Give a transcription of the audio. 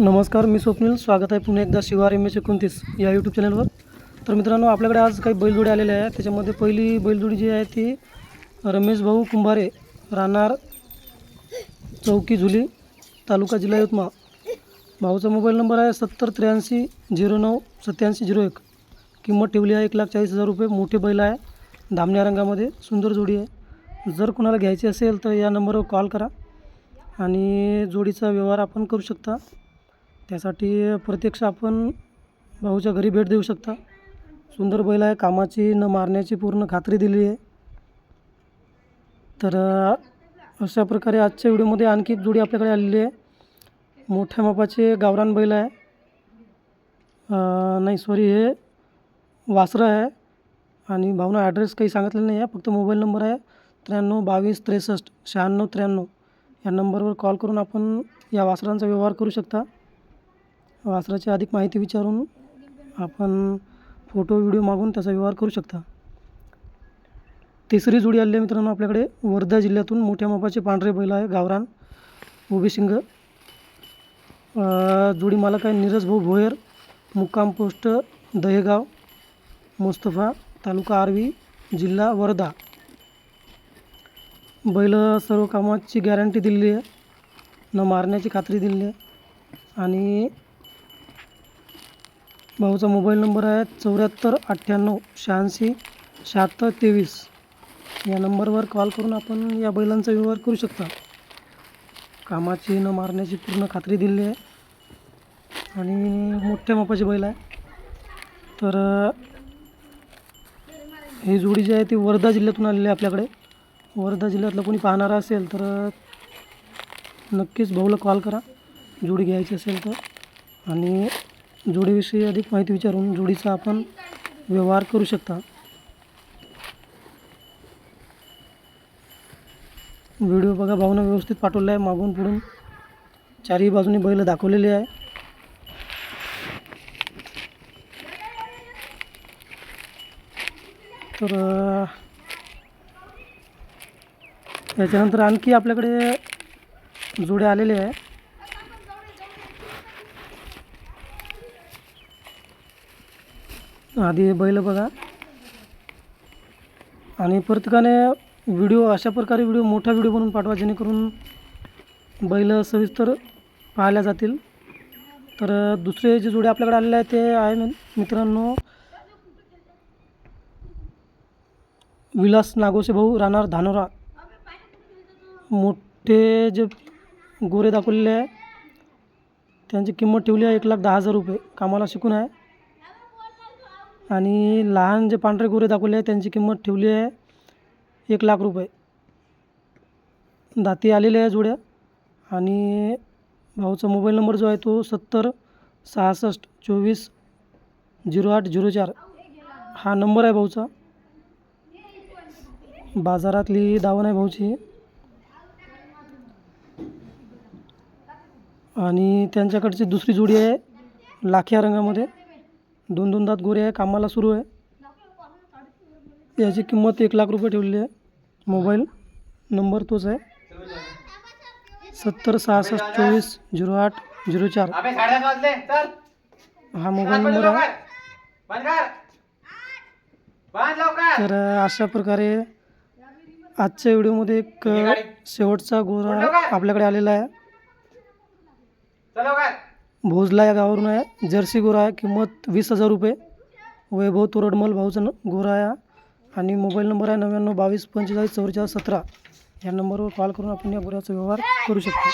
नमस्कार मी स्वप्नील. स्वागत आहे पुन्हा एकदा शिवार एम एच एकोणतीस या यूट्यूब चॅनलवर तर मित्रांनो आपल्याकडे आज काही बैलजोडी आलेल्या आहे त्याच्यामध्ये पहिली बैलजोडी जी आहे ती रमेश भाऊ कुंभारे राहणार चौकी झुली तालुका जिल्हा यवतमाळ. भाऊचा मोबाईल नंबर आहे सत्तर त्र्याऐंशी झिरो नऊ सत्याऐंशी झिरो एक. किंमत ठेवली आहे एक लाख चाळीस हजार रुपये. मोठे बैल आहे. धामण्या रंगामध्ये सुंदर जोडी आहे. जर कुणाला घ्यायची असेल तर या नंबरवर कॉल करा. आणि जोडीचा व्यवहार आपण करू शकता. त्यासाठी प्रत्यक्ष आपण भाऊच्या घरी भेट देऊ शकता. सुंदर बैल आहे कामाची न मारण्याची पूर्ण खात्री दिली आहे. तर अशा प्रकारे आजच्या व्हिडिओमध्ये आणखी एक जोडी आपल्याकडे आलेली आहे. मोठ्या मापाचे गावरान बैल आहे. नाही सॉरी हे वासरं आहे. आणि भाऊनं ॲड्रेस काही सांगितलेलं नाही आहे फक्त मोबाईल नंबर आहे. त्र्याण्णव बावीस त्रेसष्ट शहाण्णव त्र्याण्णव या नंबरवर कॉल करून आपण या वासरांचा व्यवहार करू शकता. वासराची अधिक माहिती विचारून आपण फोटो व्हिडिओ मागून त्याचा व्यवहार करू शकता. तिसरी जोडी आली आहे मित्रांनो आपल्याकडे. वर्धा जिल्ह्यातून मोठ्या मापाचे पांढरे बैल आहे गावरान उभेसिंग जोडी मालक आहे नीरज भाऊ भोयर मुक्काम पोस्ट दहेगाव मुस्तफा तालुका आर्वी जिल्हा वर्धा. बैल सर्व कामाची गॅरंटी दिलेली आहे. न मारण्याची खात्री दिलेली आहे. आणि भाऊचा मोबाईल नंबर आहे चौऱ्याहत्तर अठ्ठ्याण्णव शहाऐंशी शहात्तर तेवीस. या नंबरवर कॉल करून आपण या बैलांचा व्यवहार करू शकता. कामाची न मारण्याची पूर्ण खात्री दिलेली आहे. आणि मोठ्या मापाची बैल आहे. तर ही जोडी जी आहे ती वर्धा जिल्ह्यातून आलेली आहे आपल्याकडे. वर्धा जिल्ह्यातलं कोणी पाहणारा असेल तर नक्कीच भाऊला कॉल करा. जोडी घ्यायची असेल तर. आणि जोडीविषयी अधिक माहिती विचारून जोडीचा आपण व्यवहार करू शकता. व्हिडिओ बघा भाऊनं व्यवस्थित पाठवला आहे मागून पुढून चारही बाजूनी बैल दाखवलेली आहे. तर त्याच्यानंतर याच्यानंतर आणखी आपल्याकडे जोडे आलेले आहे. आधी बैल बघा. आणि प्रत्येकाने व्हिडिओ अशा प्रकारे व्हिडिओ मोठा व्हिडिओ बनवून पाठवा जेणेकरून बैल सविस्तर पाहायला जातील. तर दुसरे जे जोडे आपल्याकडे आलेले आहे ते आहे मित्रांनो विलास नागोसे भाऊ राहणार धानोरा. मोठे जे गोरे दाखवलेले आहे त्यांची किंमत ठेवली आहे एक लाख दहा हजार रुपये. कामाला शिकून आहे. आणि लहान जे पांढरे गोरे दाखवले आहे त्यांची किंमत ठेवली आहे एक लाख रुपये. दाती आलेले आहे जोड्या. आणि भाऊचा मोबाईल नंबर जो आहे तो सत्तर सहासष्ट चोवीस झिरो आठ झिरो चार. हा नंबर आहे भाऊचा. बाजारातली दावण आहे भाऊची. आणि त्यांच्याकडची दुसरी जोडी आहे लाख्या रंगामध्ये. दोन दोन दात गोरे आहे कामाला सुरू आहे. याची किंमत एक लाख रुपये ठेवलेली आहे. मोबाईल नंबर तोच आहे. सत्तर सहासष्ट चोवीस झिरो आठ झिरो चार. हा मोबाईल नंबर आहे. तर अशा प्रकारे आजच्या व्हिडिओमध्ये एक शेवटचा गोरा आपल्याकडे आलेला आहे. भोजला या गावावरून आहे. जर्सी गोरा आहे. किंमत वीस हजार रुपये. वैभव तोरडमल भाऊचा न गोरा आहे आणि मोबाईल नंबर आहे नव्याण्णव बावीस पंचेचाळीस चौवेचाळीस सतरा. या नंबरवर कॉल करून आपण या गोऱ्याचा व्यवहार करू शकतो.